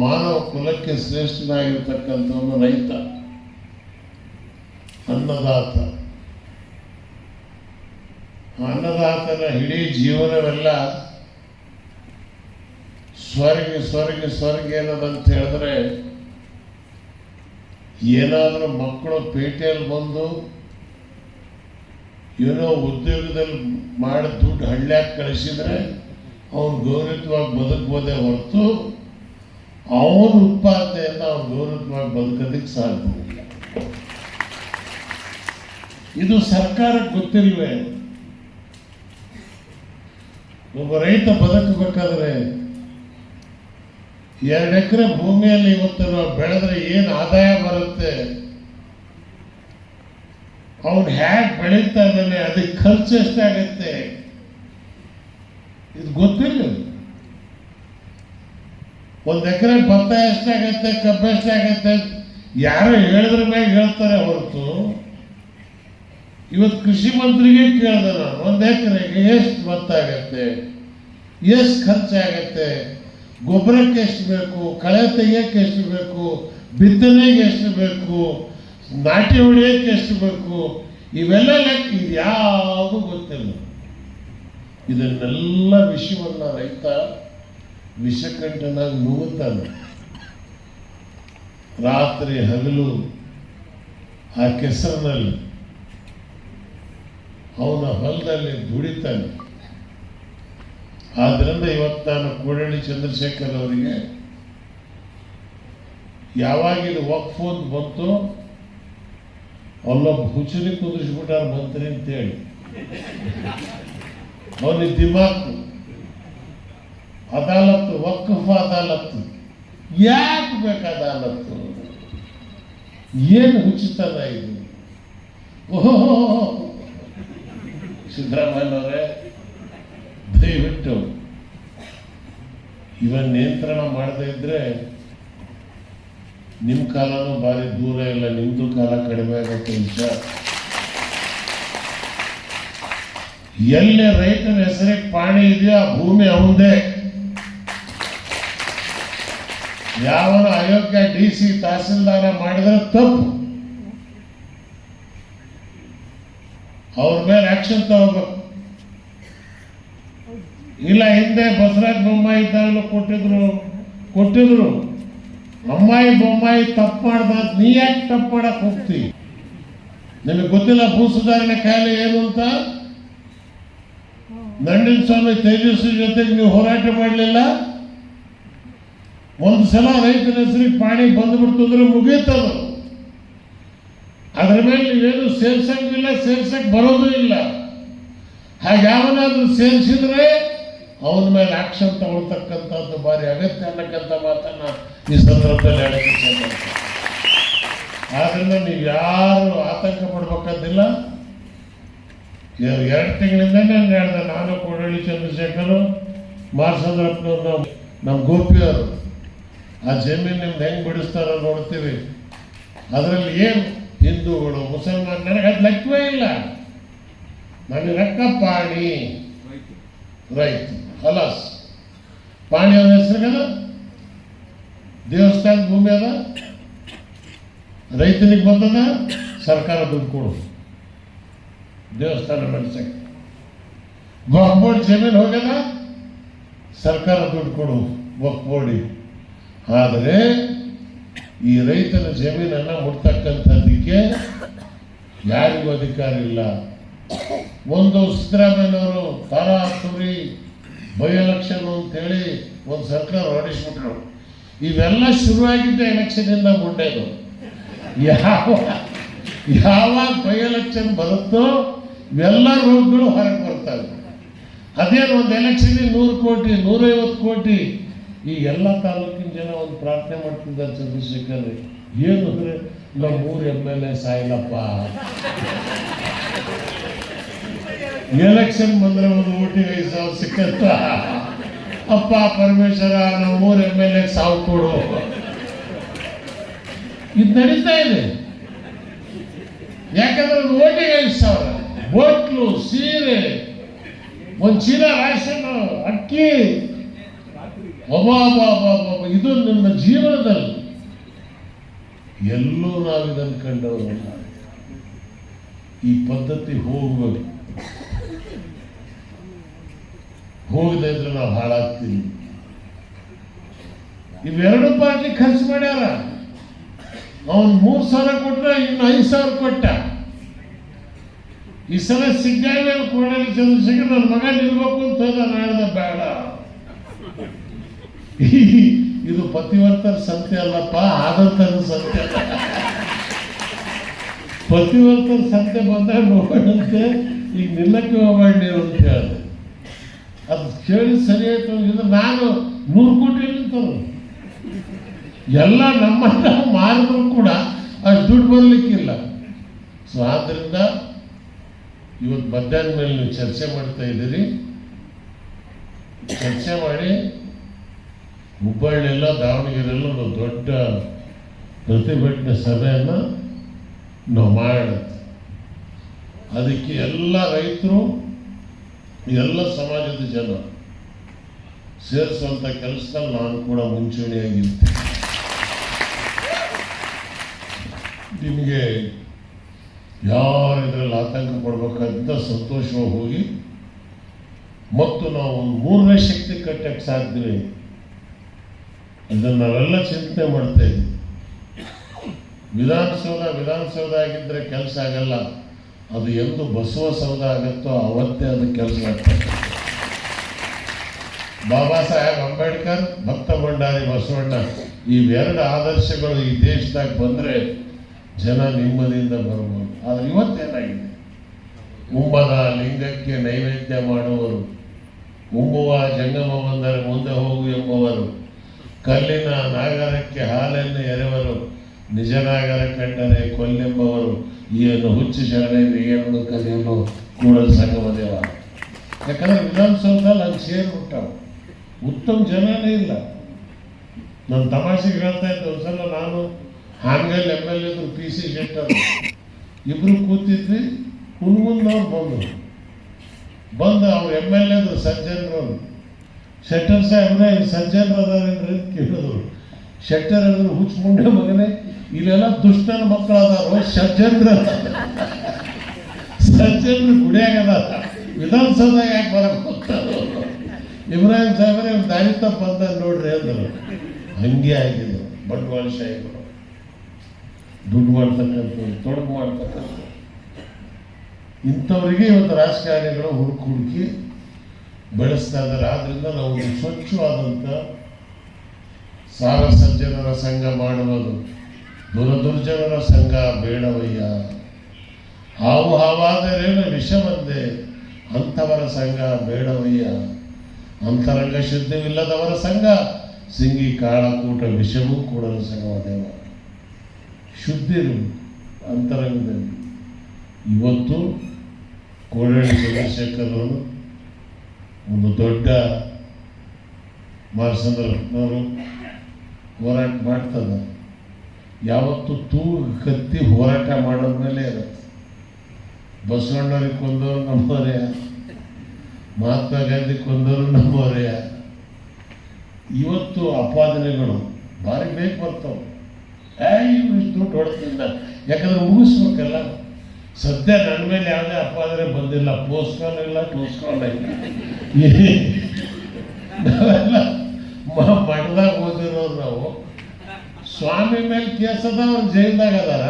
ಮಾನವ ಕುಲಕ್ಕೆ ಶ್ರೇಷ್ಠನಾಗಿರ್ತಕ್ಕಂಥವನು ರೈತ, ಅನ್ನದಾತ. ಅನ್ನದಾತನ ಇಡೀ ಜೀವನವೆಲ್ಲ ಸ್ವರ್ಗ ಸ್ವರ್ಗ ಸ್ವರ್ಗ ಏನದಂತ ಹೇಳಿದ್ರೆ ಏನಾದರೂ ಮಕ್ಕಳು ಪೇಟೆಯಲ್ಲಿ ಬಂದು ಏನೋ ಉದ್ಯೋಗದಲ್ಲಿ ಮಾಡಿ ದುಡ್ಡು ಹಳ್ಳ್ಯಾಗ ಕಳಿಸಿದ್ರೆ ಅವ್ನು ಗೌರವಿತವಾಗಿ ಬದುಕ್ಬೋದೇ ಹೊರತು ಅವನ ಉತ್ಪಾದನೆಯನ್ನು ಅವ್ನು ಮಾಡಿ ಬದುಕೋದಕ್ಕೆ ಸಾಧ್ಯ ಇದು ಸರ್ಕಾರಕ್ಕೆ ಗೊತ್ತಿಲ್ವೇ? ಒಬ್ಬ ರೈತ ಬದುಕಬೇಕಾದ್ರೆ ಎರಡು ಎಕರೆ ಭೂಮಿಯಲ್ಲಿ ಇವತ್ತು ನಾವು ಬೆಳೆದ್ರೆ ಏನು ಆದಾಯ ಬರುತ್ತೆ? ಅವನು ಹ್ಯಾಕ್ ಬೆಳೀತಾ ಇದ್ದಾನೆ? ಅದಕ್ಕೆ ಖರ್ಚು ಎಷ್ಟಾಗತ್ತೆ? ಇದು ಗೊತ್ತಿಲ್ಲ ಒಂದು ಎಕರೆ ಭತ್ತ ಎಷ್ಟಾಗತ್ತೆ, ಕಬ್ಬು ಎಷ್ಟಾಗತ್ತೆ ಯಾರೋ ಹೇಳಿದ್ರ ಮ್ಯಾಗ ಹೇಳ್ತಾರೆ ಹೊರತು. ಇವತ್ತು ಕೃಷಿ ಮಂತ್ರಿಗೆ ಕೇಳಿದೆ ನಾನು, ಒಂದು ಎಕರೆಗೆ ಎಷ್ಟು ಭತ್ತ ಆಗತ್ತೆ, ಎಷ್ಟು ಖರ್ಚಾಗತ್ತೆ, ಗೊಬ್ಬರಕ್ಕೆ ಎಷ್ಟು ಬೇಕು, ಕಳೆ ತೆಗಿಯಕ್ಕೆ ಎಷ್ಟು ಬೇಕು, ಬಿತ್ತನೆಗೆ ಎಷ್ಟು ಬೇಕು, ನಾಟಿ ಹೊಡೆಯಕ್ಕೆ ಎಷ್ಟು ಬೇಕು, ಇವೆಲ್ಲ ಲೆಕ್ಕ ಯಾವುದು ಗೊತ್ತಿಲ್ಲ. ಇದನ್ನೆಲ್ಲ ವಿಷಯವನ್ನ ರೈತ ವಿಷಕಂಠನಾಗಿ ನುಂಗುತ್ತಾನೆ ರಾತ್ರಿ ಹಗಲು ಆ ಕೆಸರಿನಲ್ಲಿ ಅವನ ಹೊಲದಲ್ಲಿ ದುಡಿತಾನೆ. ಆದ್ರಿಂದ ಇವತ್ತು ನಾನು ಕೋಡಳ್ಳಿ ಚಂದ್ರಶೇಖರ್ ಅವರಿಗೆ ಯಾವಾಗ ಇದು ವಕ್ಫ್ ಅಂತ ಬಂತು ಅವನೊಬ್ಬ ಹುಚ್ಚರಿ ಕುದಿಸ್ಬಿಟ್ಟಾರ ಮಂತ್ರಿ ಅಂತೇಳಿ. ಅವನಿಗೆ ದಿಮಾಕು ಅದಾಲತ್ತು, ವಕ್ಫ್ ಅದಾಲತ್ತು. ಯಾಕೆ ಬೇಕು ಅದಾಲತ್ತು ಏನು ಉಚಿತದ ಇದು? ಓಹೋ! ಸಿದ್ದರಾಮಯ್ಯನವರೇ, ದಯವಿಟ್ಟು ಇವನ್ ನಿಯಂತ್ರಣ ಮಾಡದೇ ಇದ್ರೆ ನಿಮ್ಮ ಕಾಲನೂ ಭಾರಿ ದೂರ ಇಲ್ಲ, ನಿಮ್ದು ಕಾಲ ಕಡಿಮೆ ಆಗುತ್ತೆ ವಿಷಯ ಎಲ್ಲಿ ರೈತನ ಹೆಸರಿಗೆ ಪಾಣಿ ಇದೆಯೋ? ಆ ಭೂಮಿ ಅವಂದೇ ಯಾವನ ಅಯೋಗ್ಯ ಡಿ ಸಿ ತಹಸೀಲ್ದಾರ ಮಾಡಿದ್ರೆ ತಪ್ಪು. ಅವ್ರ ಮೇಲೆ ಆಕ್ಷನ್ ತಗೋಬೇಕು. ಇಲ್ಲ ಹಿಂದೆ ಬಸವರಾಜ್ ಬೊಮ್ಮಾಯಿ ಇದ್ದಾಗಲೂ ಕೊಟ್ಟಿದ್ರು. ಕೊಟ್ಟಿದ್ರು. ಬೊಮ್ಮಾಯಿ ಬೊಮ್ಮಾಯಿ ತಪ್ಪು ಮಾಡ್ದ ನೀ ಯಾಕೆ ತಪ್ಪು ಮಾಡಕ್ ಹೋಗ್ತಿ? ನಿಮಗೆ ಗೊತ್ತಿಲ್ಲ ಭೂ ಸುಧಾರಣೆ ಖಾಲಿ ಏನು ಅಂತ? ನಂಡಿನ ಸ್ವಾಮಿ ತೇಜಸ್ವಿ ಜೊತೆಗೆ ನೀವು ಹೋರಾಟ ಮಾಡಲಿಲ್ಲ? ಒಂದು ಸಲ ರೈತನ ಹೆಸರಿಗೆ ಪಾಣಿ ಬಂದ್ಬಿಡ್ತು ಅಂದ್ರೆ ಮುಗೀತದು ಅದ್ರ ಮೇಲೆ ನೀವೇನು ಸೇರ್ಸಂಗಿಲ್ಲ ಸೇರ್ಸಕ್ ಬರೋದು ಇಲ್ಲ. ಹಾಗೆ ಯಾವನಾದ್ರೂ ಸೇರಿಸಿದ್ರೆ ಅವನ ಮೇಲೆ ಆಕ್ಷನ್ ತಗೊಳ್ತಕ್ಕಂಥದ್ದು ಭಾರಿ ಅಗತ್ಯ ಅನ್ನಕ್ಕಂಥ ಮಾತನ್ನ ಈ ಸಂದರ್ಭದಲ್ಲಿ ಹೇಳಕ್ಕೆ. ಆದ್ರಿಂದ ನೀವು ಯಾರು ಆತಂಕ ಪಡ್ಬೇಕಾದಿಲ್ಲ. ಎರಡು ತಿಂಗಳಿಂದ ನಾನು ಹೇಳಿದೆ, ನಾನು ಕೋಡಳ್ಳಿ ಚಂದ್ರಶೇಖರ್, ಮಾರ್ಸಂದ್ರಪ್ಪನವ್ರು ನಾವು ನಮ್ಮ ಗೋಪಿಯವರು. ಆ ಜಮೀನು ನಿಮ್ದು ಹೆಂಗೆ ಬಿಡಿಸ್ತಾರೋ ನೋಡ್ತೀವಿ. ಅದರಲ್ಲಿ ಏನು ಹಿಂದೂಗಳು, ಮುಸಲ್ಮಾನ್ ನನಗೆ ಅದು ಲೆಕ್ಕವೇ ಇಲ್ಲ. ನನಗೆ ರಕ್ಕ ಪಾಣಿ. ರೈತ ಹಲಾಸ್ ಪಾಣಿ ಅವನ ಹೆಸರಿಗದ ದೇವಸ್ಥಾನ ಭೂಮಿ ಅದ? ರೈತನಿಗೆ ಬಂದದ? ಸರ್ಕಾರ ದುಡ್ಡು ಕೊಡು. ದೇವಸ್ಥಾನ ನಡೆಸಕ್ಕೆ ವಕ್ಫ್ ಬೋರ್ಡ್ ಜಮೀನು ಹೋಗ್ಯದ? ಸರ್ಕಾರ ದುಡ್ಡು ಕೊಡು ಒಕ್ಬೋಡಿ ಆದರೆ ಈ ರೈತನ ಜಮೀನನ್ನು ಮುಟ್ತಕ್ಕಂಥದ್ದಕ್ಕೆ ಯಾರಿಗೂ ಅಧಿಕಾರ ಇಲ್ಲ. ಒಂದು ಸಿದ್ದರಾಮಯ್ಯನವರು ತಾರಾ ತುರಿ ಬೈ ಎಲೆಕ್ಷನ್ ಅಂತೇಳಿ ಒಂದು ಸರ್ಕಾರ ಹೊರಡಿಸ್ಬಿಟ್ರು. ಇವೆಲ್ಲ ಶುರುವಾಗಿದ್ದ ಎಲೆಕ್ಷನಿಂದ ಮುಂಡೆದು ಯಾವ ಯಾವಾಗ ಬೈ ಎಲೆಕ್ಷನ್ ಬರುತ್ತೋ ಇವೆಲ್ಲ ರೋಗಗಳು ಹೊರಗೆ ಬರ್ತವೆ ಅದೇನು ಒಂದು ಎಲೆಕ್ಷನ್ ನೂರು ಕೋಟಿ, ನೂರೈವತ್ತು ಕೋಟಿ ಈ ಎಲ್ಲ ತಾಲೂಕಿನ ಜನ ಒಂದು ಪ್ರಾರ್ಥನೆ ಮಾಡ್ತಿದ್ದಾರೆ ಚಂದ್ರಶೇಖರ್ ಏನು ಅಂದ್ರೆ, ನಮ್ಮ ಮೂರು ಎಂ ಎಲ್ ಎ ಸಾಯಿಲಪ್ಪ ಎಲೆಕ್ಷನ್ ಬಂದ್ರೆ ಒಂದು ಓಟಿಗೆ ಐದು ಸಾವಿರ ಸಿಕ್ಕತ್ತ ಅಪ್ಪ ಪರಮೇಶ್ವರ, ನಮ್ಮ ಮೂರು ಎಂ ಎಲ್ ಎ ಸಾವು ಕೊಡು. ಇದು ನಡೀತಾ ಇದೆ. ಯಾಕಂದ್ರೆ ಒಂದು ಓಟಿಗೆ ಐದು ಸಾವಿರ. ಬೋಟ್ಲು, ಸೀರೆ, ಒಂದು ಚೀಲ ರಾಷನ್ ಅಕ್ಕಿ. ಒಬ್ಬ ಇದು ನಿಮ್ಮ ಜೀವನದಲ್ಲಿ. ಎಲ್ಲೂ ನಾವು ಇದನ್ನು ಕಂಡವರಲ್ಲ ಈ ಪದ್ಧತಿ ಹೋಗಬೇಕು ಹೋಗದೆ ಇದ್ರೆ ನಾವು ಹಾಳಾಗ್ತೀವಿ. ಇವೆರಡು ಪಾರ್ಟಿ ಖರ್ಚು ಮಾಡ್ಯಾರ. ಅವನು ಮೂರು ಸಾವಿರ ಕೊಟ್ಟರೆ ಇನ್ನು ಐದು ಸಾವಿರ ಕೊಟ್ಟ. ಈ ಸಲ ಸಿಗ್ಗಾಯಿ ಕೋಣೆ ಚಂದ್ರಶೇಖರ್ ನನ್ನ ಮಗ ನಿಲ್ಬೇಕು ಅಂತ ನಾನು ನಾಡ್ದ ಬೇಡ. ಇದು ಪತಿವರ್ತನ ಸಂತೆ ಅಲ್ಲಪ್ಪ ಆದಂತರ ಸಂತೆ. ಪತಿವರ್ತನ ಸಂತೆ ಬಂದಾಗ ನೋಡಂತೆ ಈಗ ನಿಲ್ಲಕ್ಕೆ ಹೋಗ್ಬೇಡ ಅಂತ ಹೇಳಿದೆ ಅದು ಕೇಳಿ ಸರಿ ಆಯ್ತು ಇದು ನಾನು ನೂರು ಕೋಟಿ ನಿಂತರು. ಎಲ್ಲ ನಮ್ಮ ನಾವು ಮಾರಿದ್ರು ಕೂಡ ಅಷ್ಟು ದುಡ್ಡು ಬರಲಿಕ್ಕಿಲ್ಲ. ಸೊ ಆದ್ದರಿಂದ ಇವತ್ತು ಮಧ್ಯಾಹ್ನ ಮೇಲೆ ನೀವು ಚರ್ಚೆ ಮಾಡ್ತಾ ಇದ್ದೀರಿ. ಚರ್ಚೆ ಮಾಡಿ ಹುಬ್ಬಳ್ಳಿಯೆಲ್ಲ ದಾವಣಗೆರೆಯಲ್ಲ ಒಂದು ದೊಡ್ಡ ಪ್ರತಿಭಟನೆ ಸಭೆಯನ್ನು ನಾವು ಮಾಡೋಣ ಅದಕ್ಕೆ ಎಲ್ಲ ರೈತರು, ಎಲ್ಲ ಸಮಾಜದ ಜನ ಸೇರಿಸುವಂಥ ಕೆಲಸದಲ್ಲಿ ನಾನು ಕೂಡ ಮುಂಚೂಣಿಯಾಗಿರ್ತೀನಿ ನಿಮಗೆ ಯಾರು ಇದರಲ್ಲಿ ಆತಂಕ ಪಡ್ಬೇಕಂತ ಸಂತೋಷವಾಗಿ ಹೋಗಿ, ಮತ್ತು ನಾವು ಒಂದು ಮೂರನೇ ಶಕ್ತಿ ಕಟ್ಟಕ್ಕೆ ಸಾಧ್ಯವೇ ಅದನ್ನು ನಾವೆಲ್ಲ ಚಿಂತನೆ ಮಾಡ್ತಾ ವಿಧಾನಸೌಧ ವಿಧಾನಸೌಧ ಆಗಿದ್ದರೆ ಕೆಲಸ ಆಗಲ್ಲ. ಅದು ಎಂದು ಬಸವ ಸೌಧ ಆಗುತ್ತೋ ಅವತ್ತೇ ಅದು ಕೆಲಸ ಆಗ್ತದೆ. ಬಾಬಾ ಸಾಹೇಬ್ ಅಂಬೇಡ್ಕರ್, ಭಕ್ತ ಭಂಡಾರಿ ಬಸವಣ್ಣ ಇವೆರಡು ಆದರ್ಶಗಳು ಈ ದೇಶದಾಗ ಬಂದರೆ ಜನ ನೆಮ್ಮದಿಯಿಂದ ಬರ್ಬೋದು. ಆದರೆ ಇವತ್ತೇನಾಗಿದೆ? ಉಂಬದ ಲಿಂಗಕ್ಕೆ ನೈವೇದ್ಯ ಮಾಡುವರು ಉಂಬುವ ಜಂಗಮ ಬಂದರೆ ಮುಂದೆ ಹೋಗು ಎಂಬುವರು ಕಲ್ಲಿನ ನಾಗರಕ್ಕೆ ಹಾಲನ್ನು ಎರೆವರು, ನಿಜ ನಾಗರ ಕಂಡರೆ ಕೊಲ್ಲೆಂಬವರು ಏನು ಹುಚ್ಚು ಶರಣೆ ಏನು ಕಲಿಯಲು ಕೂಡ ಸಂಗಮ ದೇವ. ಯಾಕಂದ್ರೆ ವಿಧಾನಸೌಧದಲ್ಲಿ ಅಲ್ಲಿ ಸೇರ್ಬಿಟ್ಟಾವ ಉತ್ತಮ ಜನನೇ ಇಲ್ಲ. ನನ್ನ ತಮಾಷೆಗೆ ಹೇಳ್ತಾ ಇದ್ದೆ, ಒಂದ್ಸಲ ನಾನು ಹಾಂಗಲ್ ಎಂ ಎಲ್ ಎದ್ರು ಪಿ ಸಿ ಶೆಟ್ಟರ್. ಇಬ್ರು ಕೂತಿದ್ವಿ, ಹುಣ್ಮುಂದವ್ರು ಬಂದರು. ಬಂದು ಅವ್ರು ಎಂ ಎಲ್ ಎದ್ರು ಸಜ್ಜನರು ಶೆಟ್ಟರ್ ಸಾಹೇಬ್ರೆ ಸಜ್ಜನರು ಅದಾರೇನ್ರಿ ಅಂತ ಕೇಳಿದ್ರು. ಶೆಟ್ಟರ್ ಹೇಳಿದ್ರು, ಹುಚ್ಕೊಂಡೆ ಮಗನೇ, ಇಲ್ಲೆಲ್ಲ ದುಷ್ಟನ ಮಕ್ಕಳು ಅದಾರೋ ಸಜ್ಜನ್ರ. ಸಜ್ಜನ್ರು ಗುಡಿಯಾಗದ. ವಿಧಾನಸೌಧ ಯಾಕೆ ಬರಕ್ ಇಬ್ರಾಹಿಂ ಸಾಹೇಬ್ರೆ ಇವ್ರು ದಾರಿ ತಪ್ಪ ಅಂತ ನೋಡ್ರಿ ಅಂದರು. ಹಂಗೆ ಆಗಿದೆ ಸಾಹೇಬ್ರು. ದುಡ್ಡು ಮಾಡ್ತಕ್ಕಂಥದ್ದು ತೊಡಗು ಮಾಡ್ತಕ್ಕಂಥದ್ದು ಇಂಥವರಿಗೆ ಇವತ್ತು ರಾಜಕಾರಣಿಗಳು ಹುಡುಕಿ ಹುಡುಕಿ ಬೆಳೆಸ್ತಾ ಇದ್ದಾರೆ ಆದ್ರಿಂದ ನಾವು ಸ್ವಚ್ಛವಾದಂಥ ಸಾರ ಸಜ್ಜನರ ಸಂಘ ಮಾಡುವುದು. ದುರದುರ್ಜನರ ಸಂಘ ಬೇಡವಯ್ಯ. ಹಾವು ಹಾವಾದರೇನು ವಿಷವಂದೆ. ಅಂಥವರ ಸಂಘ ಬೇಡವಯ್ಯ. ಅಂತರಂಗ ಶುದ್ಧವಿಲ್ಲದವರ ಸಂಘ, ಸಿಂಗಿ ಕಾಳಕೂಟ ವಿಷವೂ ಕೂಡ ಸಂಘವಾದೇವ ಶುದ್ಧಿರು ಅಂತರಂಗದಲ್ಲಿ. ಇವತ್ತು ಕೋಣೆ ಚಂದ್ರಶೇಖರ್ ಅವರು ಒಂದು ದೊಡ್ಡ ಮಾರ್ಸಂದ್ರನವರು ಹೋರಾಟ ಮಾಡ್ತದ. ಯಾವತ್ತು ತೂಗು ಕತ್ತಿ ಹೋರಾಟ ಮಾಡೋದ ಮೇಲೆ ಇರುತ್ತೆ. ಬಸವಣ್ಣವ್ರಿಗೆ ಕೊಂದವರು ನಮ್ಮವರೇ. ಮಹಾತ್ಮ ಗಾಂಧಿ ಕೊಂದವರು ನಮ್ಮವರೇ. ಇವತ್ತು ಅಪಾದನೆಗಳು ಭಾರಿ ಬೇಕು ಬರ್ತಾವೆ. ಏ ಇವ್ರು ಇಷ್ಟು ದುಡ್ಡು ಹೊಡ್ತಿಲ್ಲ ಯಾಕಂದ್ರೆ ಮುಗಿಸ್ಬೇಕಲ್ಲ ಸದ್ಯ ನನ್ನ ಮೇಲೆ ಯಾವುದೇ ಅಪಾದರೆ ಬಂದಿಲ್ಲ. ಪೋಸ್ಟ್ಕಾಲ್ ಇಲ್ಲ ಟೋಸ್ಕಾಲ್ ಇಲ್ಲ ನಾವೆಲ್ಲ ಮಠದಾಗ ಓದಿರೋರು ನಾವು. ಸ್ವಾಮಿ ಮೇಲೆ ಕೇಸ್ ಅದ, ಅವ್ರು ಜೈಲ್ದಾಗ ಅದಾರ.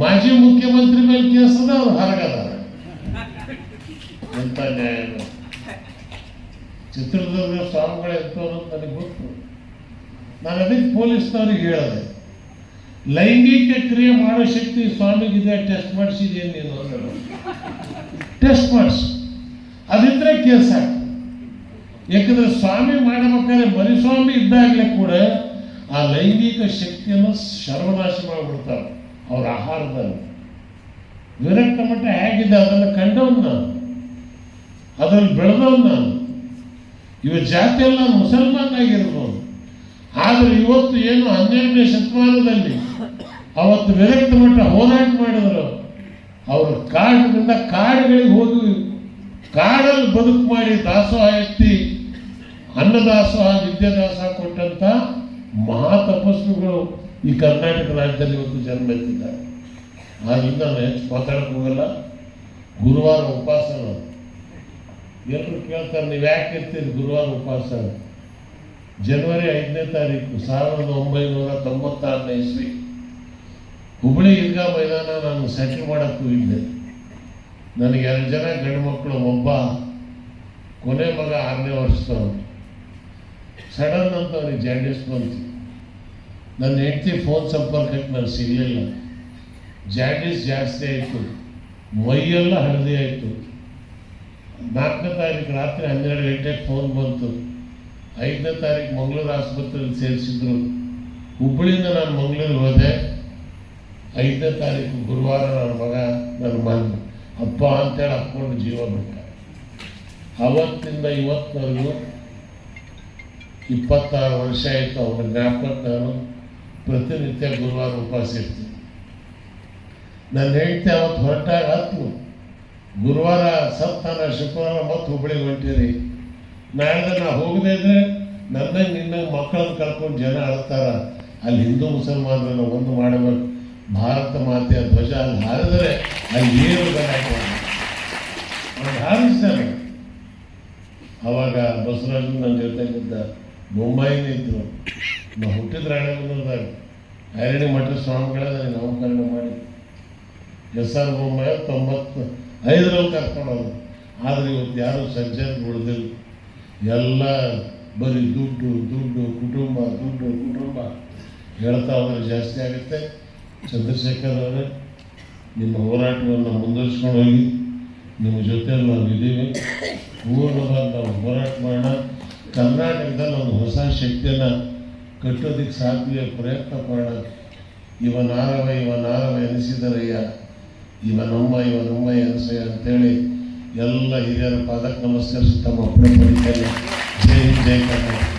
ಮಾಜಿ ಮುಖ್ಯಮಂತ್ರಿ ಮೇಲೆ ಕೇಸ್ ಅದ, ಅವ್ರು ಹೊರಗದಾರ ಎಂತ ನ್ಯಾಯ? ಚಿತ್ರದುರ್ಗ ಸ್ವಾಮಿಗಳು ಎಂತ ನನಗೆ ಗೊತ್ತು. ನಾನು ಅದಕ್ಕೆ ಪೊಲೀಸ್ನವ್ರಿಗೆ ಹೇಳಿದೆ. ಲೈಂಗಿಕ ಕ್ರಿಯೆ ಮಾಡೋ ಶಕ್ತಿ ಸ್ವಾಮಿಗಿದೆ ಟೆಸ್ಟ್ ಮಾಡಿಸಿದೇನು ನೀನು? ಟೆಸ್ಟ್ ಮಾಡಿಸು. ಅದಿದ್ರೆ ಕೇಸ್ ಯಾಕಂದ್ರೆ ಸ್ವಾಮಿ ಮಾಡಬೇಕಾದ್ರೆ ಮರಿಸ್ವಾಮಿ ಇದ್ದಾಗಲೇ ಕೂಡ ಆ ಲೈಂಗಿಕ ಶಕ್ತಿಯನ್ನು ಸರ್ವನಾಶ ಮಾಡಿಬಿಡ್ತಾರೆ. ಅವ್ರ ಆಹಾರದಲ್ಲಿ. ವಿರಕ್ತ ಮಟ್ಟ ಹೇಗಿದೆ ಅದನ್ನು ಕಂಡವನು ನಾನು. ಅದನ್ನು ಬೆಳೆದವನು ನಾನು. ಇವ ಜಾತಿಯಲ್ಲ ಮುಸಲ್ಮಾನ್ ಆಗಿರ್ಬೋದು ಆದರೆ ಇವತ್ತು ಏನು ಹನ್ನೆರಡನೇ ಶತಮಾನದಲ್ಲಿ ಅವತ್ತು ವಿರಕ್ತ ಮಟ್ಟ ಹೋರಾಟ ಮಾಡಿದ್ರು ಅವರು ಕಾಡಿನಿಂದ ಕಾಡುಗಳಿಗೆ ಹೋಗಿ ಕಾಡಲ್ಲಿ ಬದುಕು ಮಾಡಿ ದಾಸೋಹ ಎತ್ತಿ ಅನ್ನದಾಸೋಹ, ವಿದ್ಯಾದಾಸೋಹ ಕೊಟ್ಟಂತ ಮಹಾ ತಪಸ್ಸುಗಳು ಈ ಕರ್ನಾಟಕ ರಾಜ್ಯದಲ್ಲಿ ಇವತ್ತು ಜನ್ಮ ಎತ್ತಿದ್ದಾರೆ. ಆದ್ರಿಂದ ನಾನು ಹೆಚ್ಚು ಮಾತಾಡಕ್ಕೆ ಹೋಗಲ್ಲ. ಗುರುವಾರ ಉಪವಾಸ ಎಲ್ಲರೂ ಕೇಳ್ತಾರೆ, ನೀವು ಯಾಕೆ ಇರ್ತೀರಿ ಗುರುವಾರ ಉಪವಾಸ ಜನವರಿ ಐದನೇ ತಾರೀಕು, ಸಾವಿರದ ಒಂಬೈನೂರ ತೊಂಬತ್ತಾರನೇ ಇಸ್ವಿ. ಹುಬ್ಬಳ್ಳಿ ಈದ್ಗಾ ಮೈದಾನ ನಾನು ಸೆಟ್ಲ್ ಮಾಡೋಕ್ಕೂ ಇದ್ದೆ. ನನಗೆ ಎರಡು ಜನ ಗಂಡು ಮಕ್ಕಳು, ಒಬ್ಬ ಕೊನೆ ಮಗ ಆರನೇ ವರ್ಷದವನು. ಸಡನ್ ಅಂತ ಅವ್ರಿಗೆ ಜಾಂಡೀಸ್ ಬಂತು. ನನ್ನ ಹೆಂಡತಿ ಫೋನ್ ಸಂಪರ್ಕಕ್ಕೆ ನಾನು ಸಿಗಲಿಲ್ಲ. ಜಾಂಡೀಸ್ ಜಾಸ್ತಿ ಆಯಿತು. ಮೈಯೆಲ್ಲ ಹಳದಿ ಆಯಿತು. ನಾಲ್ಕನೇ ತಾರೀಕು ರಾತ್ರಿ ಹನ್ನೆರಡು ಗಂಟೆಗೆ ಫೋನ್ ಬಂತು. ಐದನೇ ತಾರೀಕು ಮಂಗಳೂರು ಆಸ್ಪತ್ರೆಯಲ್ಲಿ ಸೇರಿಸಿದ್ರು. ಹುಬ್ಬಳ್ಳಿಯಿಂದ ನಾನು ಮಂಗಳೂರಿಗೆ ಹೋದೆ. ಐದನೇ ತಾರೀಕು ಗುರುವಾರ ನನ್ನ ಮಗ ನನ್ನ ಮನ್ ಅಪ್ಪ ಅಂತೇಳಿ ಹಾಕ್ಕೊಂಡು ಜೀವ ಬಿಟ್ಟ. ಅವತ್ತಿಂದ ಇವತ್ತಿನವರೆಗೂ ಇಪ್ಪತ್ತಾರು ವರ್ಷ ಆಯಿತು ಅವನ ಜ್ಞಾಪಕ ನಾನು ಪ್ರತಿನಿತ್ಯ ಗುರುವಾರ ಉಪವಾಸ ಇರ್ತೀನಿ. ನನ್ನ ಹೆಂಡತಿ ಅವತ್ತು ಹೊರಟಾಗ ಹತ್ತು ಗುರುವಾರ ಸತ್ತಾನ ಶುಕ್ರವಾರ ಮತ್ತು ಹುಬ್ಬಳ್ಳಿ ಹೊಂಟಿರಿ. ನಾಳೆ ನಾ ಹೋಗದೆ ಇದ್ರೆ ನನ್ನ, ನಿನ್ನ ಮಕ್ಕಳನ್ನ ಕರ್ಕೊಂಡು ಜನ ಅಳ್ತಾರ. ಅಲ್ಲಿ ಹಿಂದೂ ಮುಸಲ್ಮಾನರನ್ನು ಒಂದು ಮಾಡಬೇಕು. ಭಾರತ ಮಾತೆಯ ಧ್ವಜ ಅಲ್ಲಿ ಹಾರಿದರೆ ಅಲ್ಲಿ ಏನು ಗಲಾಟೆ ಹಾರಿಸ್ತಾರೆ ಅವಾಗ ಬಸವರಾಜು ನನ್ನ ಜೊತೆಗಿದ್ದ ಮುಂಬೈನ ಇದ್ರು. ನಾವು ಹುಟ್ಟಿದ ರಾಣೆಬೆನ್ನೂರದಾಗ ಐರಣಿ ಮಠ ಸ್ವಾಮಿಗಳಲ್ಲಿ ನಾಮಕರಣ ಮಾಡಿ. ಎಸ್ ಆರ್ ಮುಂಬೈ ತೊಂಬತ್ತು ಐದರಲ್ಲಿ ಕರ್ಕೊಂಡೋದು ಆದರೆ ಇವತ್ತು ಯಾರು ಸಜ್ಜನ ಉಳಿದಿಲ್ಲ. ಎಲ್ಲ ಬರೀ ದುಡ್ಡು ದುಡ್ಡು, ಕುಟುಂಬ ದುಡ್ಡು, ಕುಟುಂಬ. ಹೇಳ್ತಾ ಹೋದ್ರೆ ಜಾಸ್ತಿ ಆಗುತ್ತೆ. ಚಂದ್ರಶೇಖರ್ ಅವರೇ, ನಿಮ್ಮ ಹೋರಾಟವನ್ನು ಮುಂದುವರಿಸ್ಕೊಂಡು ಹೋಗಿ, ನಿಮ್ಮ ಜೊತೆಯಲ್ಲಿ ನಾವು ಇದ್ದೀವಿ. ಪೂರ್ಣವಾಗಿ ನಾವು ಹೋರಾಟ ಮಾಡೋಣ. ಕರ್ನಾಟಕದಲ್ಲಿ ಒಂದು ಹೊಸ ಶಕ್ತಿಯನ್ನು ಕಟ್ಟೋದಕ್ಕೆ ಸಾಧ್ಯ ಪ್ರಯತ್ನ ಮಾಡೋಣ. ಇವ ನಾರವ ಎನಿಸಿದರಯ್ಯ ಇವ ನಮ್ಮ ಇವ ನಮ್ಮ ಎನಿಸಯ್ಯ ಅಂತೇಳಿ ಎಲ್ಲ ಹಿರಿಯರ ಪಾದಕ್ಕೆ ನಮಸ್ಕರಿಸಿ ತಮ್ಮ ಪ್ರಯತ್ನ ಜೈ ಜೈ ಕರ್ನಾಟಕ.